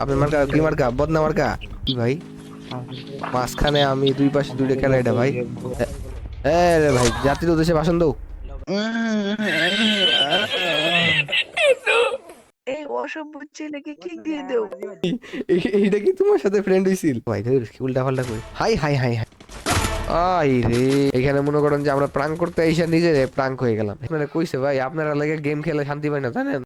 আপনার মার্কা কি মার্কা? বদনা মার্কা? কি ভাই মাঝখানে আমি দুই পাশে দুইটা কেন এটা ভাই। এ রে ভাই জাতির উদ্দেশ্যে ভাষণ দাও এই অসভ্য ছেলেকে কিক দিয়ে দেও এইটা কি তোমার সাথে ফ্রেন্ড হইছিল? ভাই ধর কি উল্টা পাল্টা করি হাই হাই হাই হাই। আই রে এখানে মনে করেন যে আমরা প্রাঙ্ক করতে এসে নিজে প্রাঙ্ক হয়ে গেলাম। আপনারা কইছে ভাই আপনারা লাগে গেম খেলে শান্তি পায় না জানেন?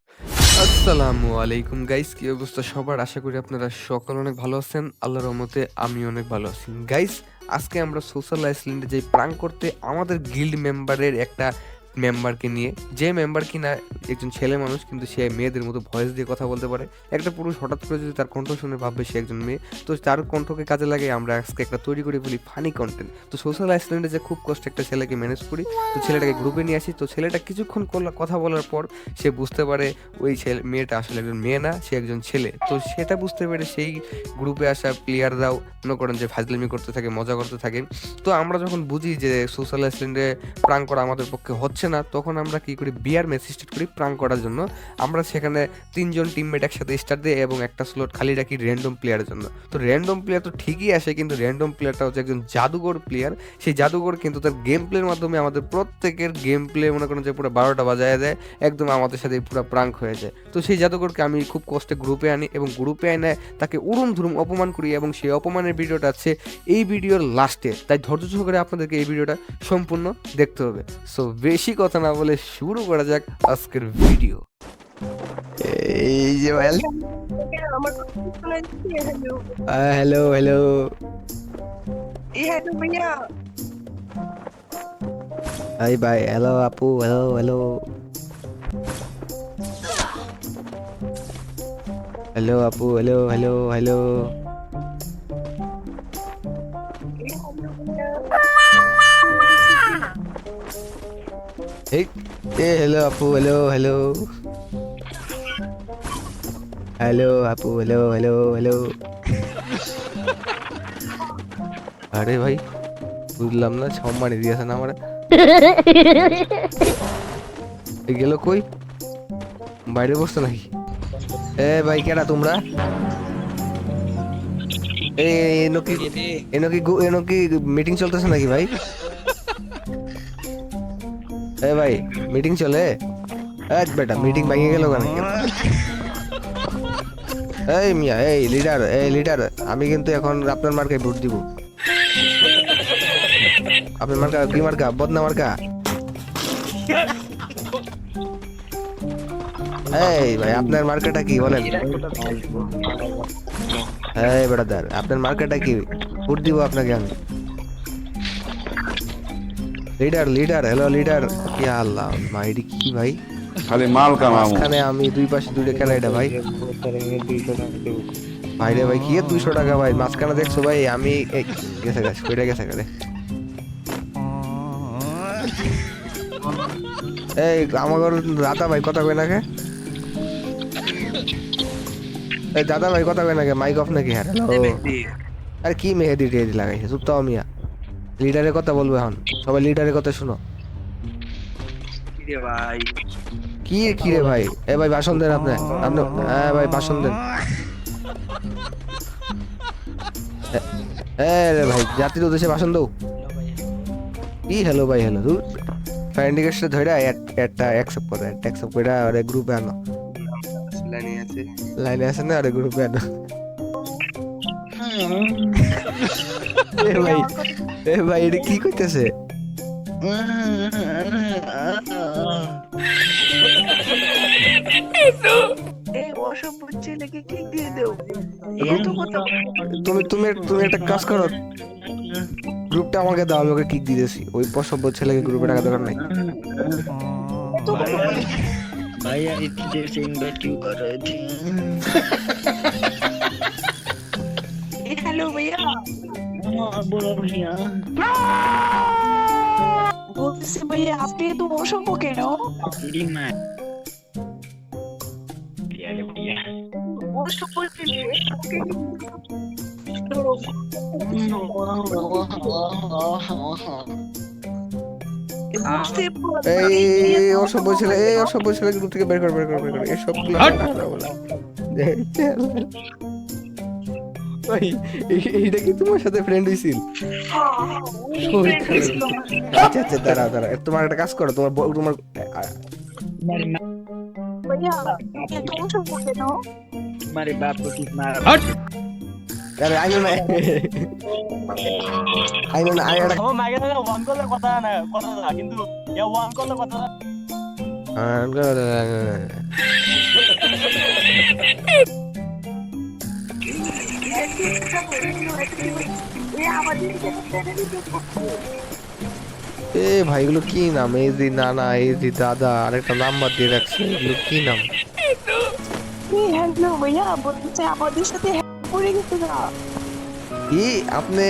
আসসালামু আলাইকুম গাইস কি অবস্থা সবার? আশা করি আপনারা সকল অনেক ভালো আছেন। আল্লাহর রহমতে আমি অনেক ভালো আছি। গাইস আজকে আমরা সোশ্যাল আইসল্যান্ডে যে প্রাঙ্ক করতে আমাদের গিল্ড মেম্বারের একটা মেম্বারকে নিয়ে, যে মেম্বার কিনা একজন ছেলে মানুষ, কিন্তু সে মেয়েদের মতো ভয়েস দিয়ে কথা বলতে পারে। একটা পুরুষ হঠাৎ করে যদি তার কণ্ঠ শুনে ভাববে সে একজন মেয়ে, তো তার কণ্ঠকে কাজে লাগে আমরা আজকে একটা তৈরি করে বলি ফানি কন্টেন্ট তো সোশ্যাল আইসল্যান্ডে যে খুব কষ্ট একটা ছেলেকে ম্যানেজ করি, তো ছেলেটাকে গ্রুপে নিয়ে আসি, তো ছেলেটা কিছুক্ষণ কথা বলার পর সে বুঝতে পারে ওই ছেলে, মেয়েটা আসলে একজন মেয়ে না, সে একজন ছেলে। তো সেটা বুঝতে পেরে সেই গ্রুপে আসা প্লেয়াররাও মনে করেন যে ফাজলামি করতে থাকে, মজা করতে থাকে। তো আমরা যখন বুঝি যে সোশ্যাল আইসল্যান্ডে প্রাং করা আমাদের পক্ষে হচ্ছে না, তখন আমরা কি করি বিয়ার ম্যাচ স্টার্ট করি প্রাং করার জন্য। আমরা সেখানে তিনজন টিমমেট একসাথে স্টার্ট দিই এবং একটা স্লট খালি রাখি র্যান্ডম প্লেয়ারের জন্য। তো র্যান্ডম প্লেয়ার তো ঠিকই আসে, কিন্তু র্যান্ডম প্লেয়ারটা হচ্ছে একজন জাদুঘর প্লেয়ার সেই জাদুঘর কিন্তু তার গেম প্লের মাধ্যমে আমাদের প্রত্যেকের গেম প্লে মনে করেন যে পুরো বারোটা বাজায় দেয়, একদম আমাদের সাথে পুরো প্রাঙ্ক হয়ে যায়। তো সেই জাদুঘরকে আমি খুব কষ্টে গ্রুপে আনি এবং গ্রুপে এনে তাকে উড়ুম ধুরুম অপমান করি এবং সেই অপমানের ভিডিওটা আছে এই ভিডিওর লাস্টে তাই ধৈর্য সহকারে আপনাদেরকে এই ভিডিওটা সম্পূর্ণ দেখতে হবে। সো বেশি কথা না বলে শুরু করা যাক আজকের ভিডিও এই যে ভাই। আমার কথা শোনা যাচ্ছে হ্যালো হ্যালো হ্যালো এই হ্যালো ভাইয়া। হাই ভাই হ্যালো আপু হ্যালো হ্যালো হ্যালো আপু হ্যালো হ্যালো হ্যালো এই এ হ্যালো আপু হ্যালো হ্যালো হ্যালো আপু হ্যালো হ্যালো আরে ভাই বুঝলাম না সম্মানি দিয়েছেন আমার গেল কই বাইরে বসতো নাকি এ ভাই কেডা তোমরা এ এনো কি এনো কি এনো কি মিটিং চলতেছে নাকি ভাই এ ভাই মিটিং চলে? এক বেটা মিটিং ভেঙে গেল কেন? এই মিয়া, এই লিডার এই লিডার আমি কিন্তু এখন আপনার মার্কায় ভোট দিব। আপনার মার্কা, কি মার্কা? বদনা মার্কা? এই ভাই, আপনার মার্কাটা কি, বলেন? এই বেটাদার আপনার মার্কাটা কি? ভোট দিব আপনাকে আমি। লিডার লিডার হ্যালো লিডার কি আল্লাহ মাইডি কি ভাই? খালি মাল কামামু মাঝখানে আমি দুই পাশে দুইটা কেন এটা ভাই। ভাই রে ভাই কি দুইশো টাকা ভাই? মাঝখানে দেখছ ভাই আমি এই, গেছে গেছে কইটা গেছে গেছে এই আমার দাদা ভাই কথা কই নাকে এই দাদা ভাই কথা কই নাকি মাইক অফ নাকি? হ্যাঁ আরে কি মেহেদি টেহেদি লাগাইছে? চুপ তো মিয়া। লিডারের কথা বলব এখন। সবাই লিডারের কথা শুনো। ভাই? কি কি রে ভাই? এ ভাই ভাষণ দেন আপনি। আপনি হ্যাঁ ভাই ভাষণ দেন। রে ভাই জাতির উদ্দেশ্যে ভাষণ দাও। কি হ্যালো ভাই হ্যালো দূর ফ্রেন্ড রিকোয়েস্টে ধরে একটা অ্যাকসেপ্ট করে একটা অ্যাকসেপ্ট করে আরে গ্রুপে আনো। লাইনে আছে। লাইনে আছে না আরে গ্রুপে আনো। এ ভাই এ ভাই এটা কি করতেছে এই অসভ্য ছেলেকে কিক দিয়ে দেও এত কথা তুমি তুমি তুমি একটা কাজ করো গ্রুপটা আমাকে দাও আমি ওকে কিক দিতেছি ওই পসব্য ছেলেকে গ্রুপে টাকা দরকার নাই এত কথা বলে। भैया इतनी देर से इन्वाइट क्यों कर रहे थे এই এই অসভ্য ছেলে এই অসভ্য ছেলে থেকে বের কর বের কর বের কর এসব এটা কি তোমার সাথে ফ্রেন্ড হইছিল? আচ্ছা আচ্ছা দাঁড়া দাঁড়া তোমার একটা কাজ করো তোমার তোমার আইনো না। আইনো না কথা না কথা কিন্তু এ ভাই, এগুলো কি নাম? এই যে নানা, এই যে দাদা, আরেকটা নাম্বার দিয়ে রাখছে, এগুলো কি নাম? আমাদের কি আপনি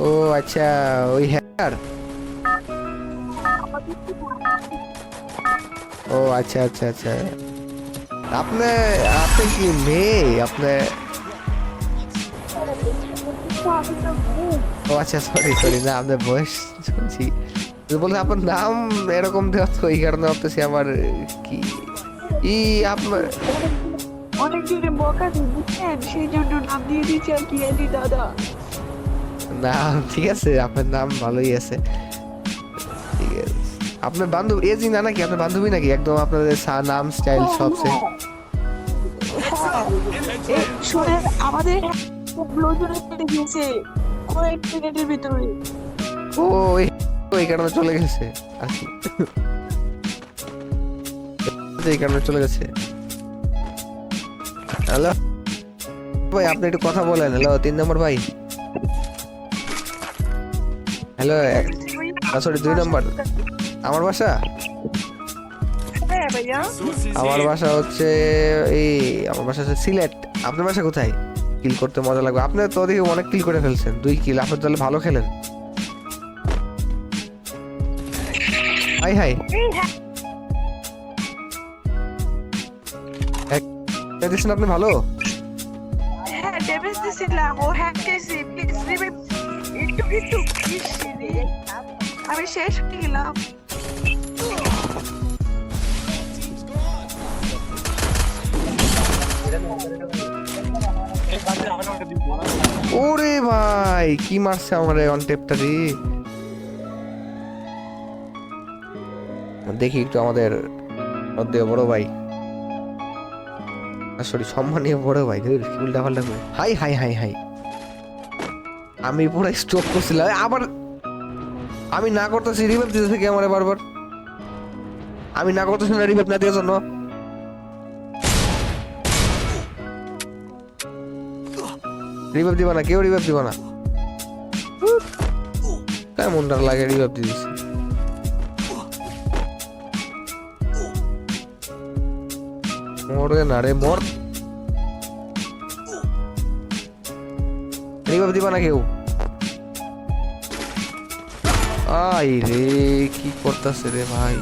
ও আচ্ছা ওই আমাদের ও আচ্ছা আচ্ছা আচ্ছা। আপনি আপনি কি মেয়ে? আপনি ও আচ্ছা সরি সরি না আপনার বয়স শুনছি। বলতে আপনার নাম এরকম দেওয়া তো এই কারণে ভাবতেছি আমার কি ই আপনার অনেক জনে বকা দিই বুঝছেন? সেই জন্য নাম দিয়ে দিয়েছি আর কি দাদা। নাম ঠিক আছে আপনার নাম ভালোই আছে। আপনার বান্ধবী এজি না নাকি? আপনার বান্ধবী নাকি? একদম আপনাদের নাম স্টাইল সব সে হ্যাঁ, শোনেন আমাদের গিয়েছে কয়েক মিনিটের ভিতরে। ও এই- এই কারণে চলে গেছে। এই কারণে চলে গেছে। হ্যালো? ভাই আপনি একটু কথা বলেন। হ্যালো তিন নম্বর ভাই। হ্যালো সরি দুই নম্বর। আমার বাসা হ্যাঁ আমার বাসা হচ্ছে এই আমার বাসা হচ্ছে সিলেট। আপনার বাসা কোথায়? কিল করতে মজা লাগবে। আপনি তো দেখি অনেক কিল করে ফেলছেন। দুই কিল আপনি তাহলে ভালো খেলেন। Hi hi. দিচ্ছেন আপনি ভালো? হ্যাঁ ড্যামেজ দিছিলাম। ওরে ভাই, কি মারছে আমার অন টেপটা রে? দেখি একটু আমাদের বড় ভাই। সরি সম্মানীয় বড় ভাই উল্টা পাল্টা করে। Hi hi hi hi. আমি পুরো স্ট্রোক করছিলাম। আবার আমি না করতেছি রিভাইভ দিতে থেকে আমার বারবার। আমি না করতেছি না রিভাইভ না দেওয়ার জন্য। রিভাইভ দিবা না? কেউ রিভাইভ দিবা না? কেমন ডার লাগে রিভাইভ দিয়ে দিছি। মরে না রে মর। রিভাইভ দিবা না কেউ? আই রে কি করতেছে রে ভাই?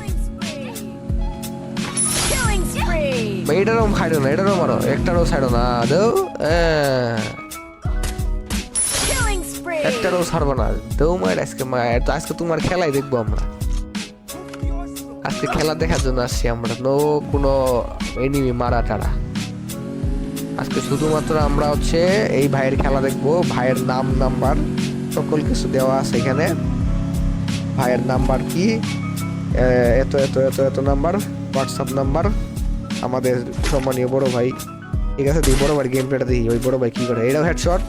এটারও খাইডো না এটারও মারো একটারও ছাড়ো না দেও। spree! একটারও ছাড়বো না। দেও মায়ের আজকে মায়ের তো আজকে তোমার খেলাই দেখব আমরা। আজকে খেলা দেখার জন্য আসছি আমরা। নো কোনো এনিমি মারা টারা। আজকে শুধুমাত্র আমরা হচ্ছে এই ভাইয়ের খেলা দেখব। ভাইয়ের নাম নাম্বার, সকল কিছু দেওয়া আছে এখানে। ভাইয়ের নাম্বার কি? এত এত এত এত নাম্বার হোয়াটসঅ্যাপ নাম্বার। আমাদের সম্মানীয় বড় ভাই। ঠিক আছে তুই বড় ভাই গেম প্লেটা দেখি। ওই বড় ভাই কি করে? এটাও হেডশট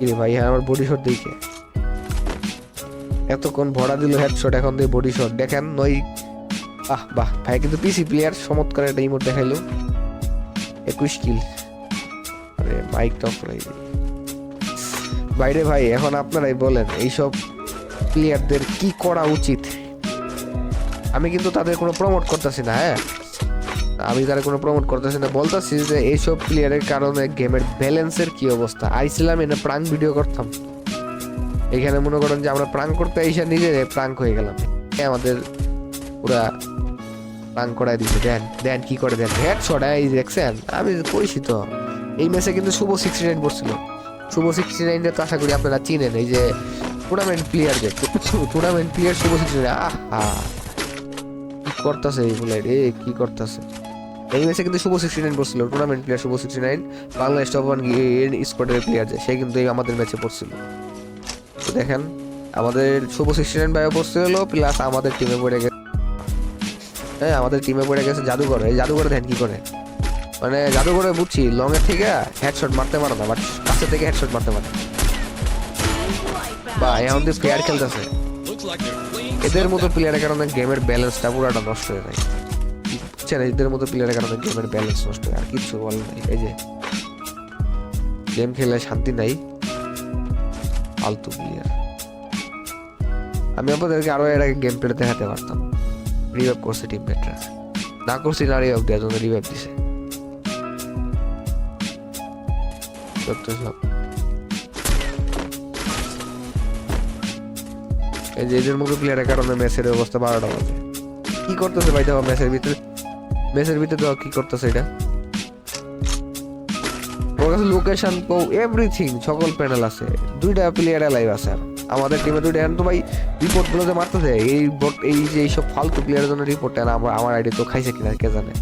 কি রে ভাই হ্যাঁ আমার বডি শট দেখে এতক্ষণ ভরা দিল হেডশট এখন দিয়ে বডি শট দেখেন, নই বাহ বাহ, ভাই, কিন্তু পিসি প্লেয়ার চমৎকার একটা ইমোট দেখাইলো। একুশ কিল আরে মাইক টপ বাইরে ভাই, এখন আপনারাই বলেন, এইসব প্লেয়ারদের কি করা উচিত? আমি কিন্তু তাদের কোনো প্রমোট করতেছি না হ্যাঁ? আমি তারা কোনো প্রমোট করতেছি না, বলতেছি যে এইসব প্লেয়ারের কারণে গেমের ব্যালেন্সের কি অবস্থা? আইছিলাম এনে প্রাং ভিডিও করতাম। এখানে মনে করেন যে আমরা প্রাং করতে এসে নিজে প্রাং হয়ে গেলাম। এ আমাদের পুরা প্রাং করাই দিছে। দেন দেন কি করে? দেন হেড শট এই দেখছেন? আমি কইছি তো এই ম্যাচে কিন্তু শুভ সিক্সটি নাইন পড়ছিল শুভ সিক্সটি নাইনের তো আশা করি আপনারা চিনেন। এই যে টুর্নামেন্ট প্লেয়ার যে tournament player Shuvo sixty nine আহা! কি করতেছে এই বলে রে কি করতেছে? এই ম্যাচে কিন্তু শুভ সিক্সটি নাইন পড়ছিল tournament player Shuvo sixty nine Bangladesh top one স্কোয়াডের player যে সে কিন্তু এই আমাদের ম্যাচে পড়ছিল। তো দেখেন আমাদের শুভ সিক্সটি নাইন বাইরে পড়ছিল প্লাস আমাদের টিমে পড়ে গেছে। হ্যাঁ আমাদের টিমে পড়ে গেছে জাদুঘর। এই জাদুঘরে ধ্যান কি করে। মানে জাদুঘরে বুঝছি লং এর থেকে হেডশট মারতে পারে না বাট কাছে থেকে হেডশট মারতে পারে। বা এখন তো প্লেয়ার খেলতেছে। এদের মতো প্লেয়ারের কারণে গেমের ব্যালেন্সটা পুরোটা নষ্ট হয়ে যায়। এদের মতো প্লেয়ারের কারণে গেমের ব্যালেন্স নষ্ট হয়, আর কিচ্ছু বল নাই। এই যে গেম খেলে শান্তি নাই। ফালতু প্লেয়ার আমি আপনাদেরকে আরও এর আগে গেম প্লে দেখাতে পারতাম। রিভাইভ করছে টিম মেটরা না করছি, না রিভাইভ দেওয়ার জন্য রিভাইভ দিছে। এই যে, এদের মতো প্লেয়ারের কারণে ম্যাচের অবস্থা বারোটা বাজে। কি করতেছে ভাই দেখো ম্যাচের ভিতরে ম্যাচের ভিতরে কি করতেছে এটা? ওর কাছে লোকেশন এভরিথিং সকল প্যানেল আছে। দুইটা প্লেয়ার লাইভ আছে আমাদের টিমে দুইটা। এখন তো ভাই রিপোর্টগুলো যে মারতেছে, এই এই যে এইসব ফালতু প্লেয়ারের জন্য রিপোর্ট আমার আমার আইডি তো খাইছে কিনা, কে জানে?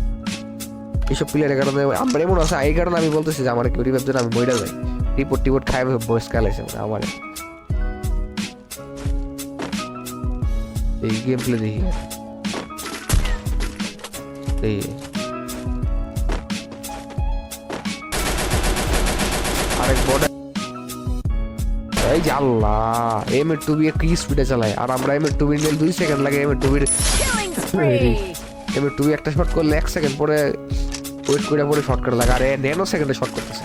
এইসব প্লেয়ারের কারণে আমার এমন আছে, এই কারণে আমি বলতেছি যে আমার কেউ রিভাইভ আমি মইরা যাই। রিপোর্ট টিপোর্ট খাই বয়স কালাইছে মানে আমার। এই গেম প্লে দেখি। এই। আরেক বড় এই যে আল্লাহ এম এর টুবি কি স্পিডে চালায়? আর আমরা এম এর টুবি নিয়ে দুই সেকেন্ড লাগে এম এর টুবির এম এর টুবি একটা শট করলে এক সেকেন্ড পরে ওয়েট করে পরে শট করে লাগে আর ন্যানো সেকেন্ডে শট করতেছে।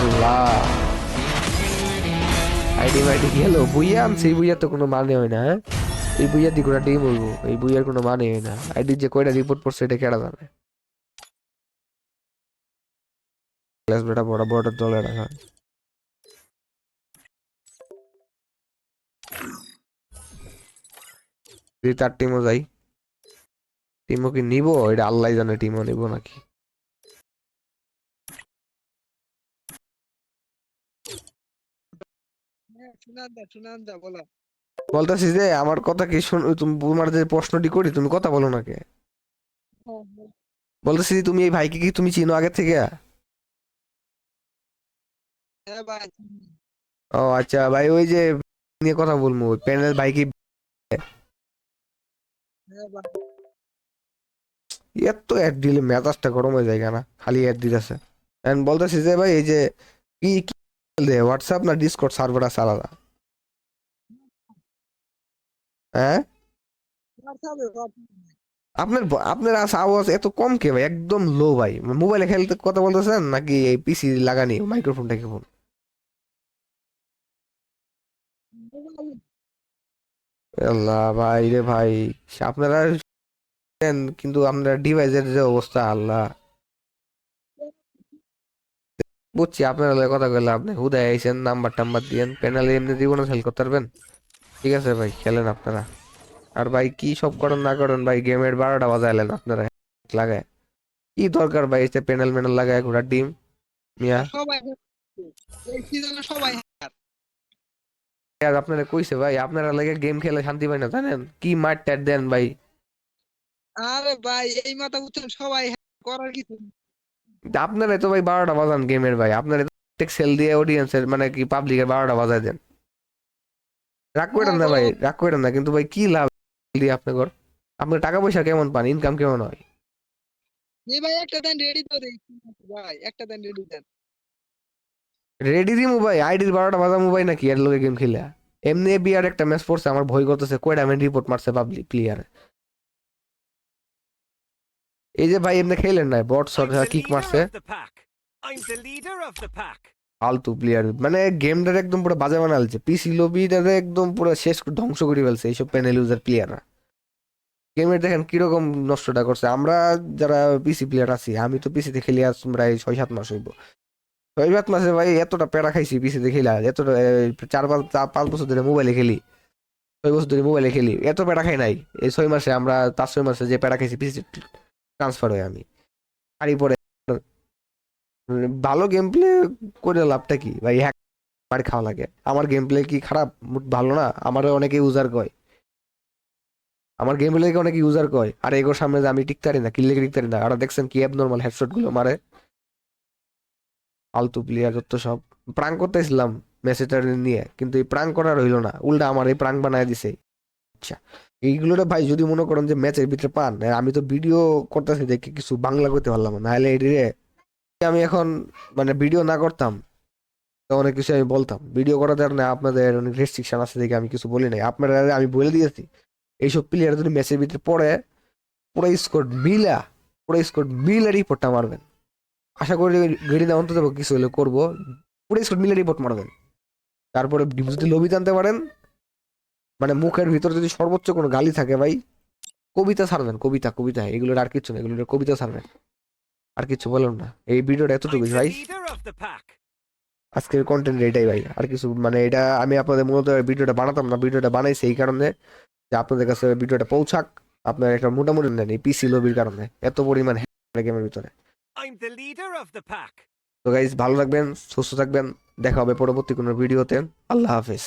আল্লাহ। আইডি মাইডি হলো? বুইয়া আনছি এই বুইয়ার তো কোনো মানে হয় না হ্যাঁ? এই বুইয়ার দি কোনো টিম হইব এই বুইয়ার কোনো মানে হয় না। আইডি যে কয়টা রিপোর্ট করছে এটা কেডা জানে? ক্লাস বেটা বড় বড় দলে রাখা। যদি তার টিমও যাই টিমও কি নিব? এটা আল্লাহ জানে টিমও নিব নাকি। সুনান্দা সুনান্দা বলো। বলতেছি যে আমার কথা কি শুন তুমি তোমার যে প্রশ্নটি করি তুমি কথা বলো নাকি বলতেছি যে তুমি এই ভাইকে কি তুমি চিনো আগে থেকে? হ্যাঁ ও আচ্ছা ভাই ওই যে নিয়ে কথা বলব প্যানেল ভাই কি হ্যাঁ এত অ্যাড দিলে মেজাজটা গরম হয়ে যায় না খালি অ্যাড দিতেছে এন্ড বলতেছি যে ভাই এই যে কি কি হোয়াটসঅ্যাপ না ডিসকর্ড সার্ভার আছে আলাদা? হ্যাঁ। আপনার আপনার আওয়াজ এত কম কে ভাই? একদম লো ভাই। মোবাইলে খেলতে কথা বলতেছেন নাকি এই পিসি লাগানি? মাইক্রোফোনটা কেমন আল্লাহ ভাই রে ভাই, আপনারা কিন্তু আপনারা ডিভাইসের যে অবস্থা, আল্লাহ। বুঝছি, আপনারা কথা কইলে আপনি হুদায় আইছেন নাম্বার টাম্বার দিয়েন প্যানেলে এমনি দিব না সেল করতে পারবেন। ঠিক আছে ভাই খেলেন আপনারা। আর ভাই কি সব করেন না করেন ভাই গেমের বারোটা বাজাইলেন আপনারা। লাগায়। কি দরকার ভাই এসে প্যানেল ম্যানেল লাগায় ঘোড়ার ডিম? মিয়া? সবাই আর আপনারা কইছে ভাই আপনারা লাগে গেম খেলে শান্তি পায় না জানেন? কি মার ট্যাট দেন ভাই। আরে ভাই এই মাথা বুঝছেন সবাই করার কিছু আপনারা তো ভাই বারোটা বাজান গেমের ভাই আপনারা সেল দিয়ে অডিয়েন্সের মানে কি পাবলিকের বারোটা বাজায় দেন। রাগ করেন না ভাই রাগ করেন না কিন্তু ভাই কি লাভ দিয়ে আপনি কর আপনার টাকা পয়সা কেমন পান? ইনকাম কেমন হয়? এই ভাই একটা দেন রেডি তো দেই। ভাই একটা দেন রেডি দেন। রেডি দিমু ভাই আইডির বারোটা বাজা মোবাইল নাকি এর লোকে গেম খেলে? এমনি বিয়ার একটা ম্যাচ পড়ছে আমার ভয় করতেছে কয়টা আমি রিপোর্ট মারছে পাবলিক প্লেয়ার এই যে ভাই এমনি খেলেন না বট শট কিক মারছে. I'm the leader of the pack. ফালতু প্লেয়ার মানে গেমটার একদম পুরো বাজে বানালছে পিসি লবিটারে একদম পুরো শেষ ধ্বংস করে ফেলছে এইসব প্যানেল ইউজার প্লেয়াররা গেমের দেখেন কীরকম নষ্টটা করছে। আমরা যারা পিসি প্লেয়ার আছি, আমি তো পিসিতে খেলি আজ প্রায় ছয় সাত মাস হইব। ছয় সাত মাসে ভাই এতটা প্যারা খাইছি পিসিতে খেলা, এতটা চার পাঁচ পাঁচ বছর ধরে মোবাইলে খেলি। ছয় বছর ধরে মোবাইলে খেলি, এত প্যারা খাই নাই। এই ছয় মাসে আমরা পাঁচ ছয় মাসে যে প্যারা খাইছি পিসি ট্রান্সফার হয়ে আমি। আরই পরে ভালো গেম প্লে করে লাভটা কি? ভাই হ্যাক মার খাওয়া লাগে। আমার গেম প্লে কি খারাপ? ভালো না। আমারও অনেকে ইউজার কয়। আমার গেম লেগে অনেক ইউজার কয়। আর, এগোর সামনে যে আমি টিকতে পারি না, কিল্লে টিকতে পারি না। আর দেখছেন কি অ্যাবনর্মাল হেডশটগুলো মারে। ফালতু প্লেয়ার যত সব। প্রাং করতেছিলাম মেসেজটা নিয়ে, কিন্তু এই প্রাং করা রইল না। উল্টা আমার এই প্রাং বানায় দিছে। আচ্ছা এইগুলোটা ভাই যদি মনে করেন যে ম্যাচের ভিতরে পান, আমি তো ভিডিও করতেছি দেখে কিছু বাংলা করতে পারলাম না। নাহলে এটিরে আমি এখন মানে ভিডিও না করতাম, তো অনেক কিছু আমি বলতাম। ভিডিও করার কারণে আপনাদের অনেক রেস্ট্রিকশন আছে দেখে আমি কিছু বলি নাই। আপনারা, আমি বলে দিয়েছি, এইসব প্লেয়ার যদি ম্যাচের ভিতরে পড়ে, পুরো স্কোর মিলা, পুরো স্কোর মিলা রিপোর্টটা মারবেন। আশা করি গেড়ি না অন্তত কিছু হলে করব। পুরো স্কোর মিলা রিপোর্ট মারবেন। তারপরে যদি লবি টানতে পারেন মানে মুখের ভিতরে যদি সর্বোচ্চ কোনো গালি থাকে ভাই, কবিতা ছাড়বেন, কবিতা কবিতা, এগুলোর আর কিছু না, এগুলোর কবিতা ছাড়বেন। আর কিছু বললাম না। এই ভিডিওটা I'm এতটুকুই ভাই. আজকের কন্টেন্ট এটাই ভাই। আর কিছু মানে এটা আমি আপনাদের মূলত ভিডিওটা বানাতাম না ভিডিওটা বানাইছি এই কারণে যে আপনাদের কাছে ভিডিওটা পৌঁছাক আপনার একটা মোটামুটি নেন এই পিসি লবির কারণে এত পরিমাণ গেমের ভিতরে. তো গাইজ ভালো থাকবেন সুস্থ থাকবেন দেখা হবে পরবর্তী কোনো ভিডিওতে আল্লাহ হাফেজ।